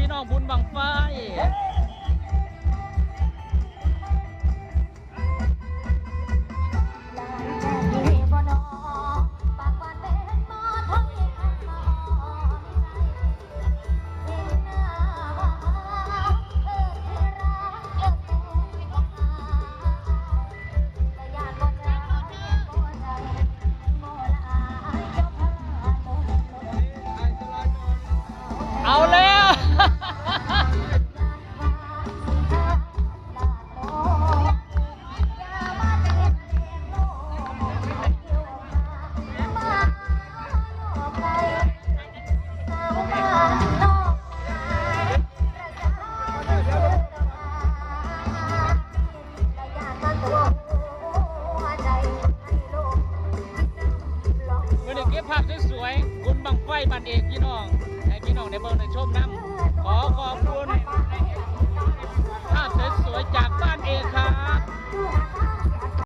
พี่น้องบุญบังไฟ ภาพสวยๆคุณบังไฟบันเอกพี่น้องให้พี่น้องในเบอร์ในชมน้ำขอขอบคุณ